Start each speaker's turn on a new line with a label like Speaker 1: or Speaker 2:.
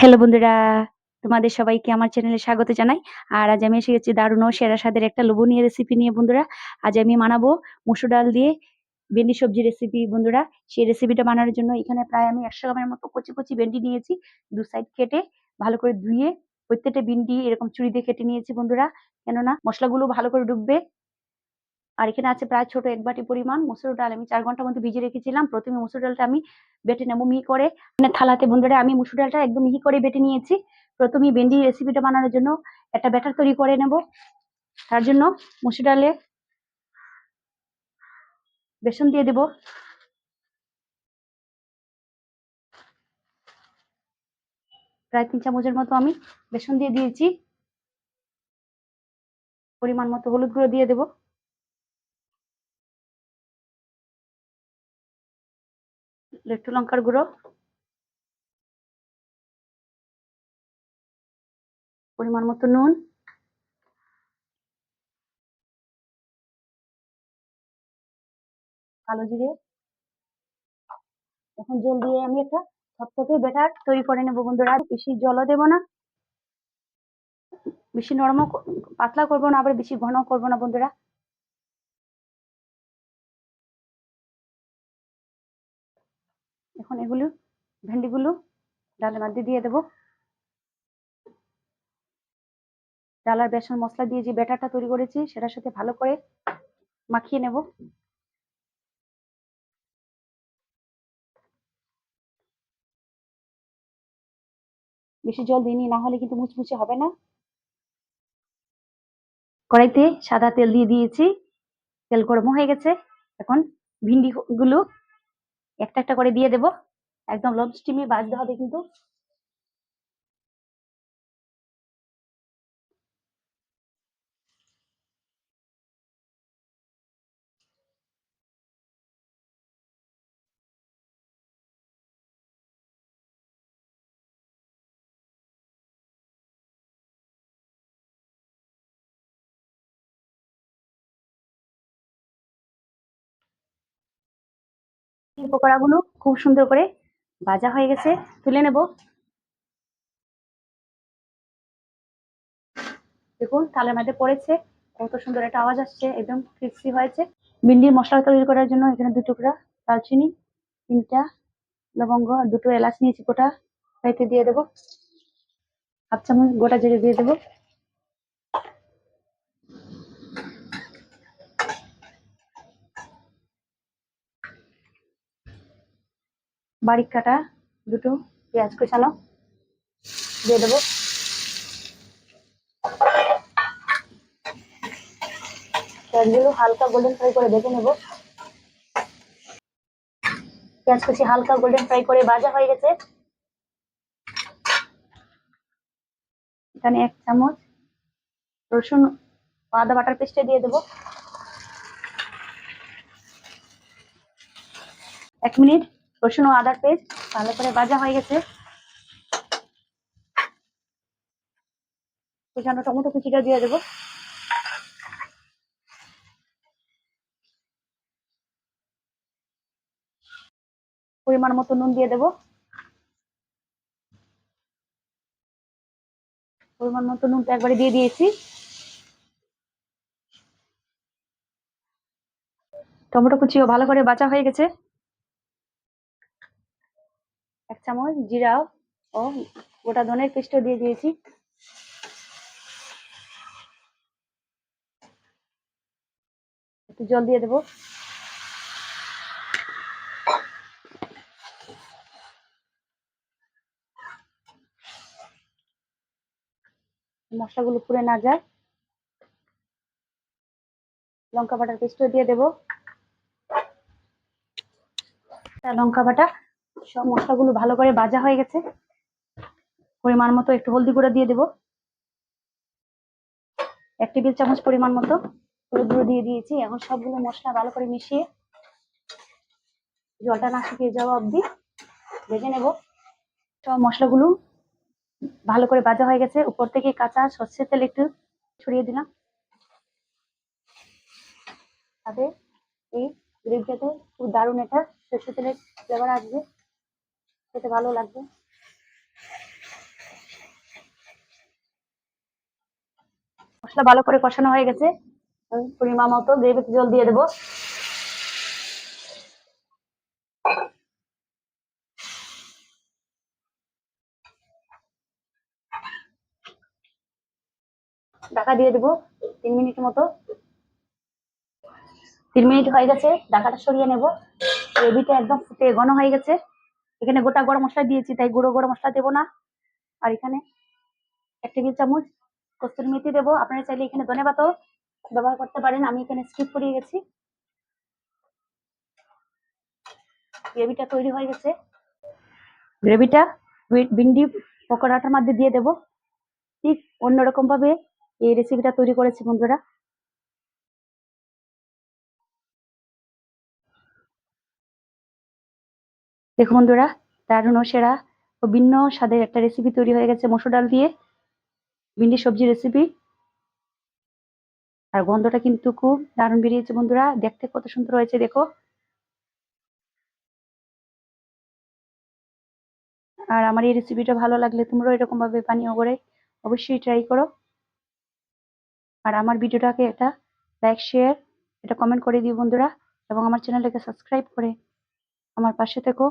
Speaker 1: Hello বন্ধুরা, তোমাদের সবাইকে আমার চ্যানেলে স্বাগত জানাই। আর আজ আমি এসে গেছি দারুণ ও সেরা স্বাদের একটা লোভনীয় রেসিপি নিয়ে বন্ধুরা। আজ আমি বানাবো মুসুর ডাল দিয়ে ভেন্ডি সবজি রেসিপি বন্ধুরা। সেই রেসিপিটা বানানোর জন্য এখানে প্রায় আমি একশো গ্রামের মতো কচি কচি ভেন্ডি নিয়েছি। দু সাইড কেটে ভালো করে ধুয়ে প্রত্যেকটা ভেন্ডি এরকম চুরি দিয়ে কেটে নিয়েছি বন্ধুরা। কেননা মশলাগুলো ভালো করে ডুববে আর এখানে আছে প্রায় ছোট এক বাটি পরিমাণ মসুর ডাল। আমি চার ঘণ্টার মধ্যে ভিজে রেখেছিলাম। প্রথমে মসুর ডালটা আমি বেটে নেব মিহি করে। মানে থালাতে বন্ধুরা, আমি মসুর ডালটা একদম মিহি করে বেটে নিয়েছি। প্রথমে ভেন্ডি রেসিপিটা বানানোর জন্য একটা ব্যাটার তৈরি করে নেব। তার জন্য মসুর ডালে বেসন দিয়ে দেব। প্রায় তিন চামচের মতো আমি বেসন দিয়ে দিয়েছি। পরিমাণ মতো হলুদ গুঁড়ো দিয়ে দেবো। একটু লঙ্কার গুঁড়ো। পরিমাণ মতো নুন। কালো জিরে। এখন জল দিয়ে আমি একটা থপথপে বেটার তৈরি করে নেব বন্ধুরা। বেশি জলও দেবো না। বেশি নরমও পাতলা করব না, আবার বেশি ঘন করব না বন্ধুরা। এখন এগুলো ভেন্ডিগুলো ডালের মধ্যে দিয়ে দেবো। ডাল আর বেসন মশলা দিয়ে যে ব্যাটারটা তৈরি করেছি সেটার সাথে ভালো করে মাখিয়ে নেব। বেশি জল দিইনি, না হলে কিন্তু মুচমুচে হবে না। কড়াইতে সাদা তেল দিয়ে দিয়েছি, তেল গরম হয়ে গেছে। এখন ভিন্ডি গুলো একটা একটা করে দিয়ে দেবো। একদম লো স্টিমে বাজতে হবে কিন্তু। পকোড়াগুলো খুব সুন্দর করে ভাজা হয়ে গেছে। তুলে নেব। দেখুন, তালের মধ্যে পড়েছে। কত সুন্দর একটা আওয়াজ আসছে, একদম ক্রিসপি হয়েছে। ভিন্ডির মশলা তৈরি করার জন্য এখানে দু টুকরা দালচিনি তিনটা লবঙ্গ আর দুটো এলাচ নিয়েছি গোটা। দিয়ে দেবো। হাফ চামচ গোটা জিরে দিয়ে দেবো। বারিক কাটা দুটো পেঁয়াজ কুচানো দিয়ে দেবো। পেঁয়াজগুলো হালকা গোল্ডেন ফ্রাই করে ভেজে নেব। পেঁয়াজ কুচি হালকা গোল্ডেন ফ্রাই করে ভাজা হয়ে গেছে। এখানে এক চামচ রসুন, আদা বাটার পেস্টে দিয়ে দেবো। এক মিনিট রসুন ও আদার পেস্ট, ভালো করে ভাজা হয়ে গেছে। কুচানো টমেটো কুচিটা দিয়ে দেবো। পরিমাণ মতো নুন দিয়ে দেবো। পরিমাণ মতো নুনটা একবারে দিয়ে দিয়েছি। টমেটো কুচিও ভালো করে বাঁচা হয়ে গেছে। এক চামচ জিরা ও গোটা ধনের পেস্টও দিয়ে দিয়েছি। একটু জল দিয়ে দেবো। মশলাগুলো পুড়ে না যায়। লঙ্কা বাটার পেস্টও দিয়ে দেবো। লঙ্কা বাটা সব মশলাগুলো ভালো করে ভাজা হয়ে গেছে। পরিমাণ মতো একটু হলদি গুঁড়ো দিয়ে দেবো। এক টেবিল চামচ পরিমাণ মতো হলুদ গুঁড়ো দিয়ে দিয়েছি। এখন সবগুলো মশলা ভালো করে মিশিয়ে জলটা না শুকিয়ে যাওয়া অবধি ভেজে নেব। সব মশলাগুলো ভালো করে ভাজা হয়ে গেছে। উপর থেকে কাঁচা সর্ষের তেল একটু ছড়িয়ে দিলাম। তাতে এই গ্রেভিটাতে খুব দারুণ এটা সর্ষের তেলের ফ্লেভার আসবে। খেতে ভালো লাগবে। মশলা ভালো করে কষানো হয়ে গেছে। পরিমা মতো গ্রেভি জল দিয়ে দেবো। ঢাকা দিয়ে দেবো তিন মিনিট মতো। তিন মিনিট হয়ে গেছে, ঢাকাটা সরিয়ে নেব। গ্রেভিটা একদম ফুটে ঘন হয়ে গেছে। এখানে গোটা গরম মশলা দিয়েছি, তাই গুঁড়ো গরম মশলা দেবো না। আর এখানে এক টেবিল চামচ কস্তুরি মেথি দেবো। আপনারা চাইলে এখানে ধনে পাতাও ব্যবহার করতে পারেন। আমি এখানে স্কিপ করে গেছি। গ্রেভিটা তৈরি হয়ে গেছে। গ্রেভিটা ভিন্ডি পকোড়াটার মধ্যে দিয়ে দেবো। ঠিক অন্যরকম ভাবে এই রেসিপিটা তৈরি করেছি বন্ধুরা। দেখুন বন্ধুরা, দারুণ ও সেরা ও ভিন্ন স্বাদের একটা রেসিপি তৈরি হয়ে গেছে মসুর ডাল দিয়ে, ভিন্ডি সবজি রেসিপি আর গন্ধটা কিন্তু খুব দারুণ বেরিয়েছে বন্ধুরা, দেখতে কত সুন্দর হয়েছে, দেখো। আর আমার এই রেসিপিটা ভালো লাগলে তোমরাও এরকম ভাবে পানীয় করে অবশ্যই ট্রাই করো। আর আমার ভিডিওটাকে একটা লাইক শেয়ার এটা কমেন্ট করে দিও বন্ধুরা, এবং আমার চ্যানেলটাকে সাবস্ক্রাইব করে আমার পাশে থেকো।